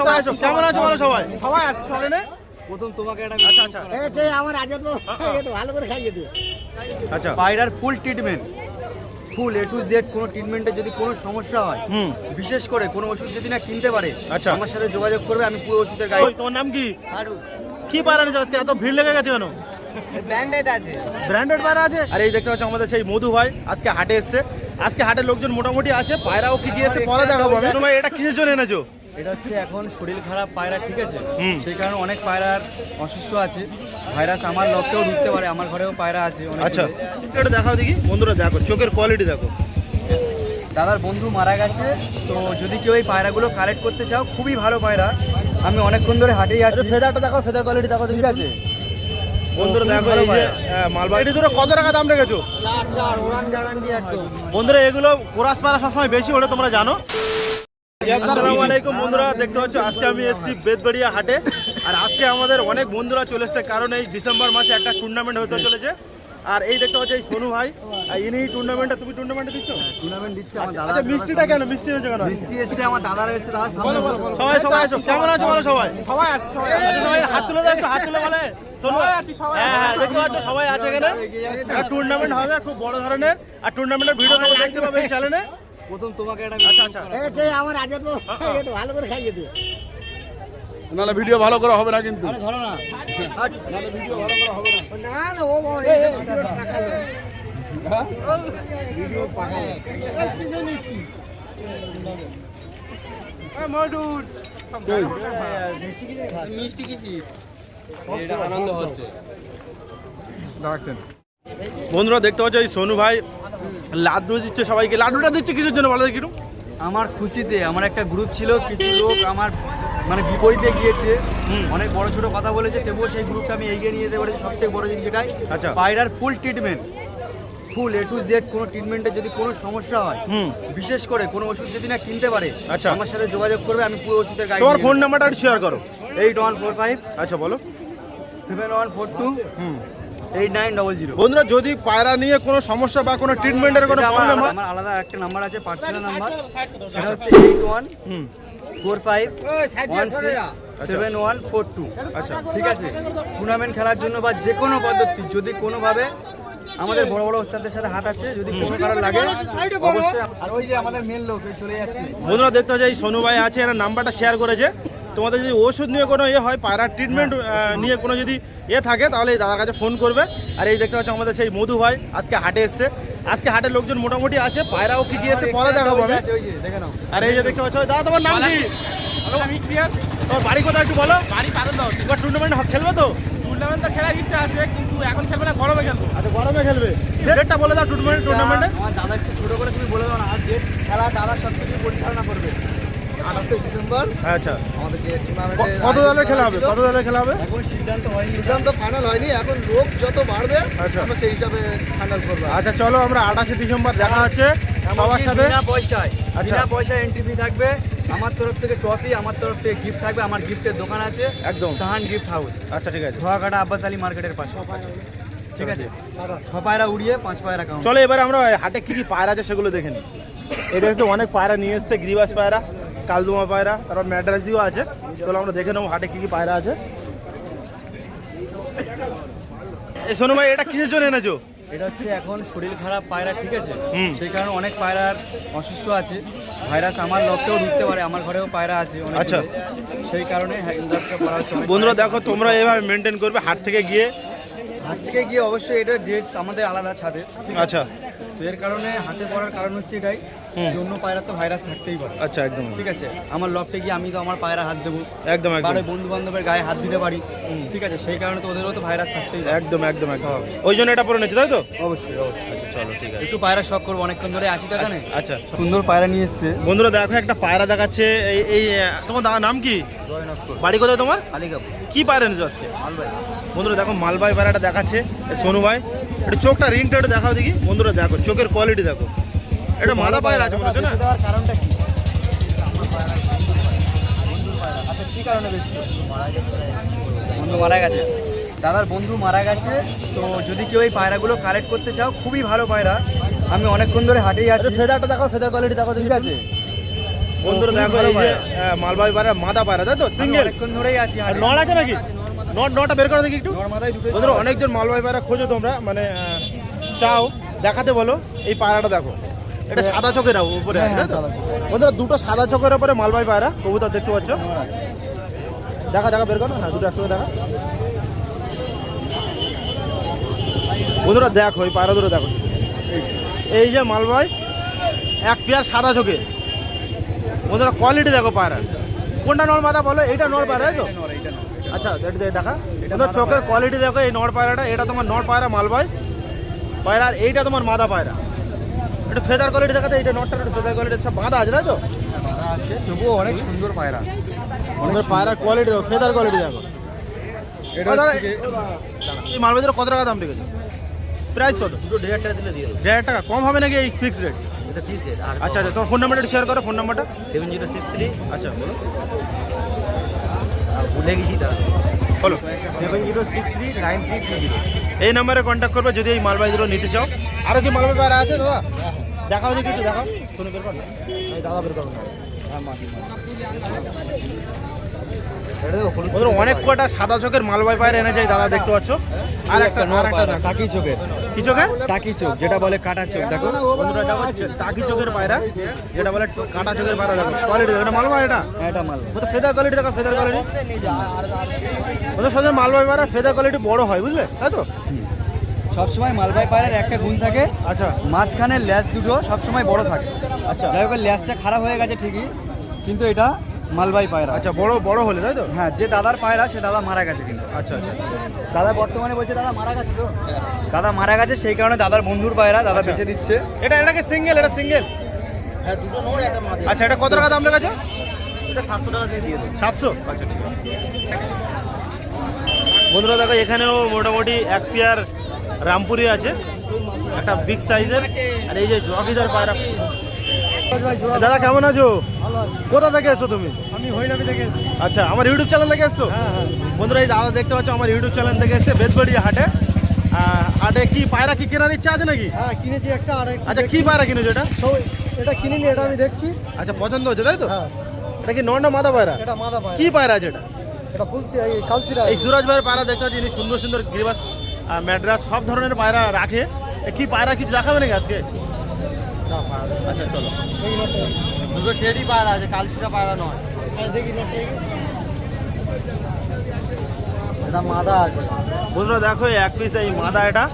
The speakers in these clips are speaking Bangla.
সবাই আছো কেমন আছো বলো সবাই? সবাই আছে সবাই প্রথম তোমাকে একটা আচ্ছা আচ্ছা। এতে আমার আগে তো ভালো করে খাইয়ে দিও। আচ্ছা। পায়রার full treatment full A to Z কোনো ট্রিটমেন্টে যদি কোনো সমস্যা হয় বিশেষ করে কোনো ওষুধ যদি না কিনতে পারে আচ্ছা। আমার সাথে যোগাযোগ করবে আমি পুরো ওষুধের ওই, গাইড তোমার নাম কি? কি পায়রা নিয়েছো আজকে? এত ভিড় লেগে গেছে কেন? ব্র্যান্ডেড আছে। ব্র্যান্ডেড পায়রা আছে? আর এই দেখতে পাচ্ছ আমাদের সেই মধু ভাই আজকে হাটে এসছে। আজকে হাটের লোকজন মোটামুটি আছে পায়রাও কি দিয়েছে পরে দেখাবো এটা কিসের জন্য এনেছো? এটা হচ্ছে এখন শরীর খারাপ পায়রা ঠিক আছে? হুম। সেই কারণে অনেক পায়রার অসুস্থ আছে। ভাইরাস আমার লকটেও ঢুকতে পারে আমার ঘরেও পায়রা আছে অনেক আচ্ছা এটা দেখাও দেখি বন্ধুরা দেখো চোখের কোয়ালিটি দেখো। দাদার বন্ধু মারা গেছে তো যদি কেউ এই পায়রাগুলো কালেক্ট করতে চাও খুবই ভালো পায়রা। আমি অনেকক্ষণ ধরে হাটেই আছি। ফেদারটা দেখো ফেদার কোয়ালিটি দেখো। ঠিক আছে? বন্ধুরা দেখো এই যে পায়রা। হ্যাঁ, মালবা এটি তোরা কত টাকা দাম রেখেছো? চার চার ওরান গ্যারান্টি একদম। বন্ধুরা এগুলো কোরাস পাড়া সবসময় বেশি ওটা তোমরা জানো। আসসালামু আলাইকুম বন্ধুরা দেখতে পাচ্ছ আজকে আমি এসেছি বেদবাড়িয়া হাটে। আর আজকে আমাদের অনেক বন্ধুরা চলে এসছে কারণ এই ডিসেম্বর মাসে একটা টুর্নামেন্ট হতে চলেছে। আর এই দেখতে পাচ্ছ এই সোনু ভাই আর ইনি টুর্নামেন্টটা তুমি টুর্নামেন্টে দিচ্ছ? টুর্নামেন্ট দিচ্ছে আমার দাদা আচ্ছা মিষ্টিটা কেন? মিষ্টি হয়েছে কেন? মিষ্টি এসছে আমার দাদারা এসছে দাদা সবাই সবাই আছো কেমন আছো বলো সবাই? সবাই আছে সবাই আচ্ছা, সবাই হাত তুলে দাও হাত তুলে বলে। সোনু সবাই আছি, সবাই হ্যাঁ হ্যাঁ আছি। দেখতে পাচ্ছ সবাই আছে এখানে। টুর্নামেন্ট হবে খুব বড় ধরনের। আর টুর্নামেন্টের ভিডিও তোমরা দেখতে পাবে এই চ্যানেলে প্রথম তোমাকে একটা আচ্ছা আচ্ছা। এতে আমার আগে তো এ তো ভালো করে খাইয়ে দিও। নাহলে ভিডিও ভালো করা হবে না কিন্তু। আরে ধরো না। নালে ভিডিও ভালো করে হবে না। না না ও বাবা, এই সব ভিডিও টাকালো। বন্ধুরা দেখতে পাচ্ছ এই সোনু ভাই লাড্ডু দিচ্ছে সবাইকে। লাড্ডুটা দিচ্ছে কিসের জন্য বলো একটু। আমার খুশিতে আমার একটা গ্রুপ ছিল কিছু লোক আমার মানে বিপরীতে গিয়েছে। হুম। অনেক বড় ছোট কথা বলেছে তবুও সেই গ্রুপটা আমি এগিয়ে নিয়ে যেতে পারছি। সবচেয়ে বড় জিনিস এটাই আচ্ছা। পায়রার full treatment full A to Z কোনো ট্রিটমেন্টে যদি কোনো সমস্যা হয় হুম। বিশেষ করে কোনো ওষুধ যদি না কিনতে পারে আচ্ছা। আমার সাথে যোগাযোগ করবে আমি পুরো ওষুধের গাইড তোমার ফোন নাম্বারটা শেয়ার করো। এইট ওয়ান ফোর ফাইভ আচ্ছা বলো। Seven one four two hmm eight nine double zero বন্ধুরা যদি পায়রা নিয়ে কোনো সমস্যা বা কোনো ট্রিটমেন্টের কোনো আমার প্রবলেম আলাদা- হয় আমার আলাদা একটা নাম্বার আছে পার্সোনাল নাম্বার সেটা হচ্ছে eight one hmm. Four five one যা। সেভেন ওয়ান ফোর টু আচ্ছা ঠিক আছে? টুর্নামেন্ট খেলার জন্য বা যে কোনো পদ্ধতি যদি কোনোভাবে আমাদের বড় বড় ওস্তাদের সাথে হাত আছে যদি কোনো কারণ লাগে অবশ্যই আর ওই যে আমাদের মেন লোক চলে যাচ্ছে। বন্ধুরা দেখতে পাচ্ছ এই সোনু ভাই আছে এনার নাম্বারটা শেয়ার করেছে। তোমাদের যদি ওষুধ নিয়ে কোনো ইয়ে হয় পায়রার ট্রিটমেন্ট নিয়ে কোনো যদি ইয়ে থাকে তাহলে এই দাদার কাছে ফোন করবে। আর এই দেখতে পাচ্ছ আমাদের সেই মধু ভাই আজকে হাটে এসছে। আজকে হাটের লোকজন মোটামুটি আছে পায়রাও কি দিয়েছে পরে দেখাবো আমি। আর এই যে দেখতে পাচ্ছ দাদা তোমার নাম কি? আমি ক্লিয়ার তোমার বাড়ি কোথায় একটু বলো? বাড়ি কারণ দাও। এবার টুর্নামেন্ট খেলবে তো? টুর্নামেন্ট তো খেলার ইচ্ছা আছে কিন্তু এখন খেলবে না গরমে খেলব। আচ্ছা গরমে খেলবে। ডেটটা বলে দাও টুর্নামেন্ট টুর্নামেন্টে দাদা একটু ছোট করে তুমি বলে দাও না আর ডেট খেলা দাদা সব কিছু পরিচালনা করবে। আঠাশে ডিসেম্বর। আচ্ছা। আমাদের যে টুর্নামেন্টের কত দলের খেলা হবে? কত দলের খেলা হবে? এখন সিদ্ধান্ত হয়নি। সিদ্ধান্ত ফাইনাল হয়নি। এখন লোক যত বাড়বে আচ্ছা। আমরা সেই হিসাবে ফাইনাল করব। আচ্ছা চলো আমরা আঠাশে ডিসেম্বর দেখা হচ্ছে। সবার এমনকি সাথে বিনা পয়সায় আচ্ছা। বিনা পয়সায় এন্ট্রি ফি থাকবে। আমার তরফ থেকে ট্রফি আমার তরফ থেকে গিফট থাকবে। আমার গিফটের দোকান আছে। একদম। সাহান গিফট হাউস আচ্ছা ঠিক আছে। ধোয়াঘাটা আব্বাস আলী মার্কেটের পাশে। ঠিক আছে? ছ পায়রা উড়িয়ে পাঁচ পায়রা কাউন্ট চলো এবারে আমরা হাটে কি কি পায়রা আছে সেগুলো দেখে নিই। এটা অনেক পায়রা নিয়ে এসছে গিরিবাস পায়রা। কালদুমা পায়রা তারপর ম্যাড্রাসিও আছে। চলো আমরা দেখে নেব হাটে কি কি পায়রা আছে। এই শোনো ভাই এটা কিসের জন্য এনেছো? এটা হচ্ছে এখন শরীর খারাপ পায়রা ঠিক আছে। সেই কারণে অনেক পায়রার অসুস্থ আছে। ভাইরাস আমার লকটেও ঢুকতে পারে আমার ঘরেও পায়রা আছে আচ্ছা। সেই কারণে অনেক বন্ধুরা দেখো তোমরা এভাবে মেনটেন করবে হাট থেকে গিয়ে? হাত থেকে গিয়ে অবশ্যই এটা ড্রেস আমাদের আলাদা ছাদে আচ্ছা। তো এর কারণে হাতে পড়ার কারণ হচ্ছে এটাই। যে অন্য পায়রা তো ভাইরাস থাকতেই পারে। আচ্ছা একদম। ঠিক আছে? আমার লফটে গিয়ে আমি তো আমার পায়রা হাত দেবো। একদম একদম। বন্ধু বান্ধবের গায়ে হাত দিতে পারি। ঠিক আছে? সেই কারণে তো ওদেরও তো ভাইরাস থাকতেই একদম একদম একদম। ওই জন্য এটা পরে নিচ্ছে তাই তো? অবশ্যই অবশ্যই। আচ্ছা চলো ঠিক আছে। একটু পায়রা শখ করব অনেকক্ষণ ধরে আছি তো এখানে। আচ্ছা। সুন্দর পায়রা নিয়ে এসছে। বন্ধুরা দেখো একটা পায়রা দেখাচ্ছে। এই এই তোমার দাদার নাম কি? বাড়ি কোথায় তোমার? আলিগাপুর কি পায়রা এনেছো আজকে? বন্ধুরা দেখো মালবাই পায়রাটা দেখাচ্ছে। সোনু ভাই। একটু চোখটা রিংটা একটু দেখাও দেখি। বন্ধুরা দেখো চোখের কোয়ালিটি দেখো। এটা মাদা পায়রা আছে মনে হচ্ছে না? কারণটা কি? আচ্ছা কি কারণে বন্ধু মারা গেছে। দাদার বন্ধু মারা গেছে তো যদি কেউ এই পায়রাগুলো কালেক্ট করতে চাও খুবই ভালো পায়রা। আমি অনেকক্ষণ ধরে হাটেই আছি। ফেদারটা দেখো ফেদার কোয়ালিটি দেখো ঠিক আছে। বন্ধুরা দেখো এই যে মালবাহী পায়রা মাদা পায়রা তাই তো? সিঙ্গেল অনেকক্ষণ ধরেই আছি আর। নট আছে নাকি? নট নটা বের করে দেখি একটু। বন্ধুরা অনেকজন মালবাহী পায়রা খোঁজো তোমরা মানে চাও। দেখাতে বলো এই পায়রাটা দেখো। এটা সাদা চোখের উপরে হ্যাঁ, হ্যাঁ? সাদা চোখের। বন্ধুরা দুটো সাদা চোখের উপরে মালবাহী পায়রা কবুতর দেখতে পাচ্ছ? দেখা দেখা বের করো। হ্যাঁ দুটো একসঙ্গে দেখা। বন্ধুরা দেখো এই পায়রা দুটো দেখো। এই যে মালবাই এক পেয়ার সাদা চোখে। বন্ধুরা কোয়ালিটি দেখো পায়রা। কোনটা নর মাথা বলো? এইটা নর পায়রা তাই তো? আচ্ছা এটা দেখা। এটা বন্ধুরা চোখের কোয়ালিটি দেখো এই নর পায়রাটা। এটা তোমার নর পায়রা মালবাই পায়রা আর এইটা তোমার মাদা পায়রা। একটু ফেদার কোয়ালিটি দেখাতে এইটা নটটা একটু ফেদার কোয়ালিটি সব বাঁধা আছে তাই তো? বাঁধা আছে, তবুও অনেক সুন্দর পায়রা। আমাদের পায়রার কোয়ালিটি দেখো ফেদার কোয়ালিটি দেখো। এটা দাদা, হচ্ছে এই মালবাজারে কত টাকা দাম রেখেছো? প্রাইস কত? দুটো দেড় টাকা দিলে দিয়ে দেড় টাকা কম হবে নাকি এই ফিক্স রেট এটা ফিস রেট আচ্ছা আচ্ছা তোমার ফোন নাম্বারটা শেয়ার করো ফোন নাম্বারটা সেভেন জিরো সিক্স থ্রি আচ্ছা বলো। ভুলে গেছি তারা বলো। Seven zero six three nine three three zero এই নাম্বারে কন্ট্যাক্ট করবে যদি এই মালবাজারও নিতে চাও। আরও কি মালবাহী বাইরে আছে দাদা? দেখাও দেখি একটু দেখাও। শুনে বের কর। না দাদা বের বন্ধুরা অনেক কটা সাদা চোখের মালবাই পায়রা এনে যায় দাদা দেখতে পাচ্ছ? আর একটা আর একটা টাকি চোখের। কি চোখের? টাকি চোখ যেটা বলে কাটা চোখ দেখো। বন্ধুরা দেখো টাকি চোখের পায়রা যেটা বলে কাটা চোখের পায়রা দেখো। কোয়ালিটি দেখো এটা মালবাই এটা? এটা মাল ওটা ফেদার কোয়ালিটি দেখো ফেদার কোয়ালিটি ওদের সাথে মালবাই পায়রা ফেদার কোয়ালিটি বড় হয় বুঝলে? তাই তো? সবসময় মালবাই পায়রার একটা গুণ থাকে আচ্ছা। মাঝখানের ল্যাস দুটো সবসময় বড় থাকে। আচ্ছা। যাই হোক ল্যাসটা খারাপ হয়ে গেছে ঠিকই কিন্তু এটা মালবাই পায়রা। আচ্ছা বড় বড় হলে তাই তো? হ্যাঁ যে দাদার পায়রা সে দাদা মারা গেছে কিন্তু। আচ্ছা আচ্ছা। দাদা বর্তমানে বলছে দাদা মারা গেছে তো? দাদা মারা গেছে সেই কারণে দাদার বন্ধুর পায়রা দাদা বেঁচে দিচ্ছে। এটা এটাকে সিঙ্গেল এটা সিঙ্গেল হ্যাঁ দুটো নোর একটা মাদি আচ্ছা এটা কত টাকা দাম লেগেছে? এটা সাতশো টাকা দিয়ে দিয়ে দেবো। সাতশো? আচ্ছা ঠিক আছে। বন্ধুরা দেখো এখানেও মোটামুটি এক পেয়ার রামপুরি আছে। একটা বিগ সাইজের আর এই যে জগিদার পায়রা। দাদা কেমন আছো? কোথা থেকে এসছো তুমি? আমি হইলামি থেকে এসেছি। আচ্ছা আমার ইউটিউব চ্যানেল থেকে এসছো? বন্ধুরা এই দাদা দেখতে পাচ্ছ আমার ইউটিউব চ্যানেল থেকে এসছে বেদবাড়িয়া হাটে। হাটে কি পায়রা কি কেনার ইচ্ছা আছে নাকি? হ্যাঁ কিনেছি একটা আচ্ছা কি পায়রা কিনেছো এটা? এটা কিনিনি এটা আমি দেখছি। আচ্ছা পছন্দ হচ্ছে তাই তো? হ্যাঁ। এটা কি নন্ডা মাদা পায়রা? এটা মাদা পায় কি পায়রা আছে এটা? এটা এই কালসিরা এই সুরজ ভাইয়ের পায়রা দেখতে পাচ্ছি ইনি সুন্দর সুন্দর গিরিবাস ম্যাড্রাস সব ধরনের পায়রা রাখে। কি পায়রা কিছু দেখাবে নাকি আজকে? আচ্ছা চলো। দুটো টেডি পায়রা আছে কালসিরা পায়রা নয়। দেখি না এটা মাদা আছে। বন্ধুরা দেখো এক পিস এই মাদা এটা।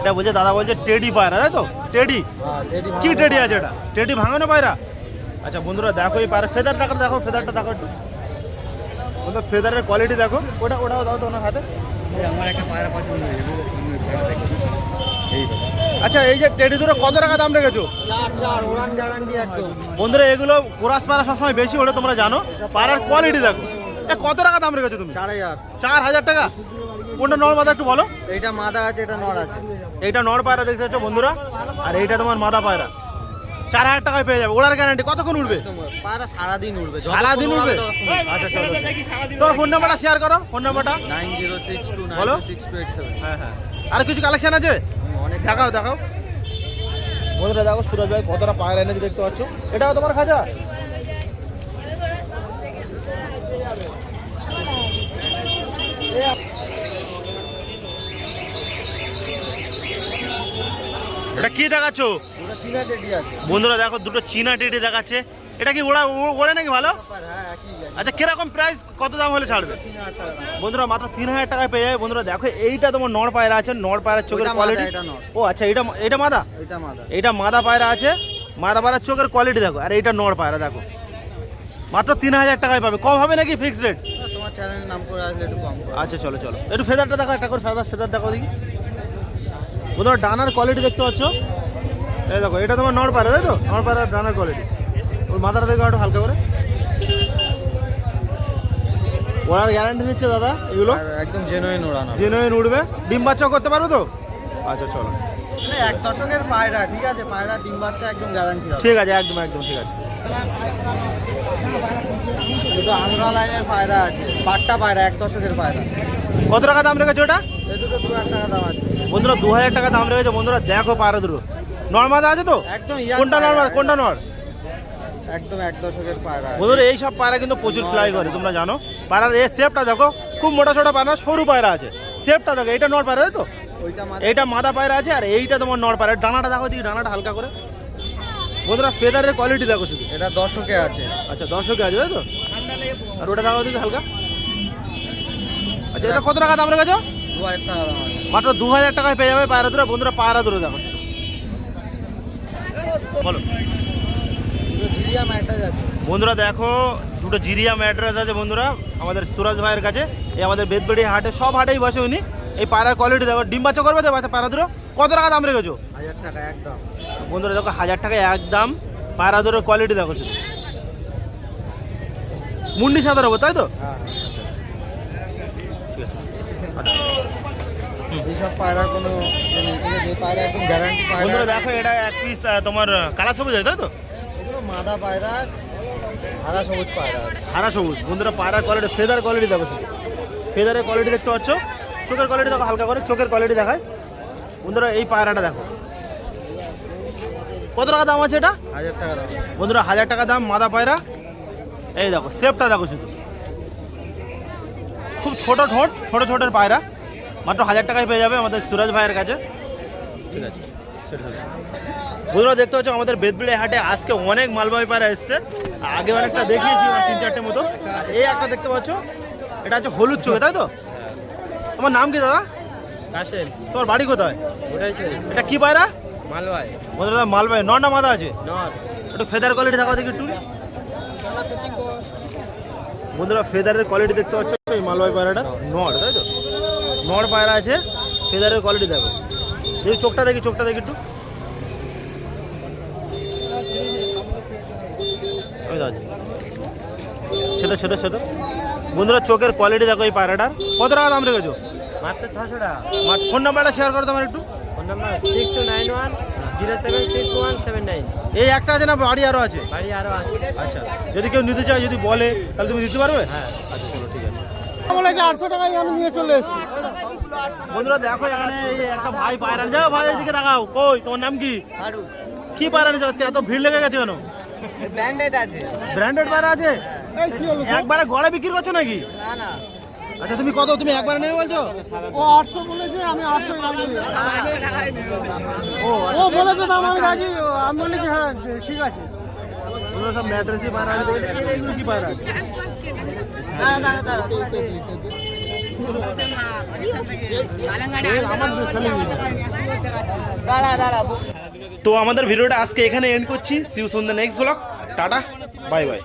এটা বলছে দাদা বলছে টেডি পায়রা তাই তো? টেডি হ্যাঁ কি টেডি আছে এটা? টেডি ভাঙানো পায়রা আচ্ছা বন্ধুরা দেখো এই পায়রা ফেদারটা দেখো ফেদারটা দেখো একটু। বন্ধু ফেদারের কোয়ালিটি দেখো। ওটা ওটাও দাও তো ওনার হাতে। আমার একটা পায়রা পছন্দ হয়েছে বুঝলে, সামনে পায়রা দেখি। এই কথা। আচ্ছা এই যে টেডি দুটো কত টাকা দাম রেখেছো? চার চার ওরান গ্যারান্টি একদম। বন্ধুরা এগুলো কোরাস পাড়া সবসময় বেশি ওটা তোমরা জানো। পাড়ার কোয়ালিটি দেখো। এ কত টাকা দাম রেখেছো তুমি? চার হাজার। চার হাজার টাকা? কোনটা নর মাদা একটু বলো। এইটা মাদা আছে এটা নর আছে। এইটা নর পায়রা দেখতে পাচ্ছ বন্ধুরা? আর এইটা তোমার মাদা পায়রা। চার হাজার টাকায় পেয়ে যাবে। ওড়ার গ্যারান্টি কতক্ষণ উঠবে? পায়রা সারাদিন উঠবে। সারাদিন উঠবে? আচ্ছা চলো তোর ফোন নাম্বারটা শেয়ার করো ফোন নাম্বারটা নাইন জিরো সিক্স টু বলো। Six two eight seven. হ্যাঁ হ্যাঁ। আর কিছু কালেকশন আছে? দেখাও দেখাও। বন্ধুরা দেখো সুরজ ভাই কতটা পায়রা এনেছে দেখতে পাচ্ছ। এটাও তোমার খাঁচা এটা কি দেখাচ্ছ? বন্ধুরা দেখো দুটো চীনা টেডি দেখাচ্ছে। এটা কি ওড়া ওড়ে নাকি ভালো? হ্যাঁ আচ্ছা কীরকম প্রাইস কত দাম হলে ছাড়বে। বন্ধুরা মাত্র তিন হাজার টাকায় পেয়ে যাবে। বন্ধুরা দেখো এইটা তোমার নড় পায়রা আছে নড় পায়রার চোখের কোয়ালিটি। ও আচ্ছা এটা এটা মাদা? এটা মাদা। পায়রা আছে। মাদা পায়রার চোখের কোয়ালিটি দেখো। আর এইটা নড় পায়রা দেখো। মাত্র তিন হাজার টাকায় পাবে। কম হবে নাকি ফিক্সড রেট তোমার চ্যানেলের নাম করে আসলে একটু কম আচ্ছা চলো চলো। একটু ফেদারটা দেখো একটা করে ফেদার ফেদার দেখো দেখি। বন্ধুরা ডানার কোয়ালিটি দেখতে পাচ্ছ? এই দেখো এটা তোমার নড় পায়রা তাই তো? নড় পায়রার ডানার কোয়ালিটি ওর মাথাটা দেখো একটু হালকা করে। ওনার গ্যারান্টি নিচ্ছে দাদা এগুলো? একদম জেনুইন ওড়ানো জেনুইন উঠবে ডিম বাচ্চা করতে পারবে তো? আচ্ছা চলো। মানে এক দশকের পায়রা ঠিক আছে? পায়রা ডিম বাচ্চা একদম গ্যারান্টি ঠিক আছে একদম একদম ঠিক আছে। দুটো আন্ধ্রা লাইনের পায়রা আছে। পায়রা এক দশকের পায়রা। কত টাকা দাম রেখেছো ওটা দু হাজার টাকা দাম আছে। বন্ধুরা দু হাজার টাকা দাম রেখেছে। বন্ধুরা দেখো পায়রা দুটো নর্মাদা আছে তো? একদম কোনটা নর্মাল কোনটা নর? একদম এক দশকের পায়রা বন্ধুরা এই সব পায়রা কিন্তু প্রচুর ফ্লাই করে তোমরা জানো। পায়রার এই শেপটা দেখো খুব মোটা ছোটা পায়রা সরু পায়রা আছে। শেপটা দেখো এটা নড় পায়রা তাই তো? এইটা মাদা পায়রা আছে আর এইটা তোমার নড় পায়রা। ডানাটা দেখো দিকে ডানাটা হালকা করে। বন্ধুরা ফেদারের কোয়ালিটি দেখো শুধু। এটা দশকে আছে। আচ্ছা দর্শকে আছে তাই তো? আর ওটা দেখো দিকে হালকা। আচ্ছা এটা কত টাকা দাম রেখেছো? মাত্র দু হাজার টাকায় পেয়ে যাবে পায়রা দুটো বন্ধুরা পায়রা দুটো দেখো বলো। বন্ধুরা দেখো দুটো জিরিয়া ম্যাড্রাস আছে বন্ধুরা আমাদের সুরাজ ভাইয়ের কাছে। এই আমাদের বেদবেড়ি হাটে সব হাটেই বসে উনি। এই পায়রার কোয়ালিটি দেখো ডিম বাচ্চা করবে তো দুটো কত টাকা দাম রেখেছো? হাজার টাকা একদম। বন্ধুরা দেখো হাজার টাকায় একদম। পায়রা দুটোর কোয়ালিটি দেখো শুধু। মুন্ডি সাদা রবো তাই তো? হ্যাঁ গ্যারান্টি বন্ধুরা পায়রা দেখো এটা এক পিস তোমার কালা সবুজ আছে তাই তো? মাদা পায়রা সাদা সবুজ পায়রা হারা সবুজ। বন্ধুরা পায়রার কোয়ালিটি ফেদার কোয়ালিটি দেখো শুধু। ফেদারের কোয়ালিটি দেখতে পাচ্ছ? চোখের কোয়ালিটি দেখো হালকা করে চোখের কোয়ালিটি দেখায়। বন্ধুরা এই পায়রাটা দেখো। কত টাকা দাম আছে এটা? হাজার টাকা দাম বন্ধুরা হাজার টাকা দাম মাদা পায়রা। এই দেখো সেপটা দেখো শুধু। খুব ছোট ঠোঁট ছোট ছোটের পায়রা। মাত্র হাজার টাকায় পেয়ে যাবে আমাদের সুরাজ ভাইয়ের কাছে। ঠিক আছে। বন্ধুরা দেখতে পাচ্ছ আমাদের বেদবিড়ি হাটে আজকে অনেক মালবাহী পায়রা এসছে। আগে অনেকটা দেখিয়েছি তিন চারটে মতো। এই একটা দেখতে পাচ্ছ এটা হচ্ছে হলুদ চোখে তাই তো? তোমার নাম কি দাদা? তোমার বাড়ি কোথায়? এটা কি পায়রা? মালবাই বন্ধুরা মালবাহী। নটা মাদা আছে? একটু ফেদার কোয়ালিটি থাকা দেখি একটু। বন্ধুরা ফেদারের কোয়ালিটি দেখতে পাচ্ছ এই মালবাই পায়রাটা। নড় তাই তো? নড় পায়রা আছে ফেদারের কোয়ালিটি দেখো। দেখি চোখটা দেখি চোখটা দেখি একটু। ছেদ ছেদ ছেদ। বন্ধুরা চোখের কোয়ালিটি দেখো এই পায়রাটার। কত টাকা দাম রেখেছো? মাত্র ছশো টাকা। ফোন নাম্বারটা শেয়ার করো তোমার একটু। Phone number six two nine one zero seven six one seven nine এই একটা আছে না বাড়ি আরও আছে? বাড়ি আরও আছে। আচ্ছা যদি কেউ নিতে চায় যদি বলে তাহলে তুমি দিতে পারবে? হ্যাঁ। আচ্ছা চলো ঠিক বলেছে আটশো টাকায় আমি নিয়ে চলে এসেছি। বন্ধুরা দেখো এখানে একটা ভাই পায়রা যাও ভাই এদিকে দেখাও কই তোমার নাম কি? কি পায়রা নিচ্ছে আজকে? এত ভিড় লেগে গেছে কেন? ব্র্যান্ডেড আছে। ব্র্যান্ডেড পায়রা আছে? একবারে গড়ে বিক্রি করছ নাকি? না না। আচ্ছা তুমি কত তুমি একবারে নেবে বলছো? ও আটশো বলেছে আমি আটশো রাজি ও ও বলেছে দাম আমি রাজি আমি বলেছি হ্যাঁ ঠিক আছে। সব ম্যাট্রেসি পায়রা আছে কি পায়রা আছে? তো আমাদের ভিডিওটা আজকে এখানে এন্ড করছি। সিউ সুন্দর next blog tata bye bye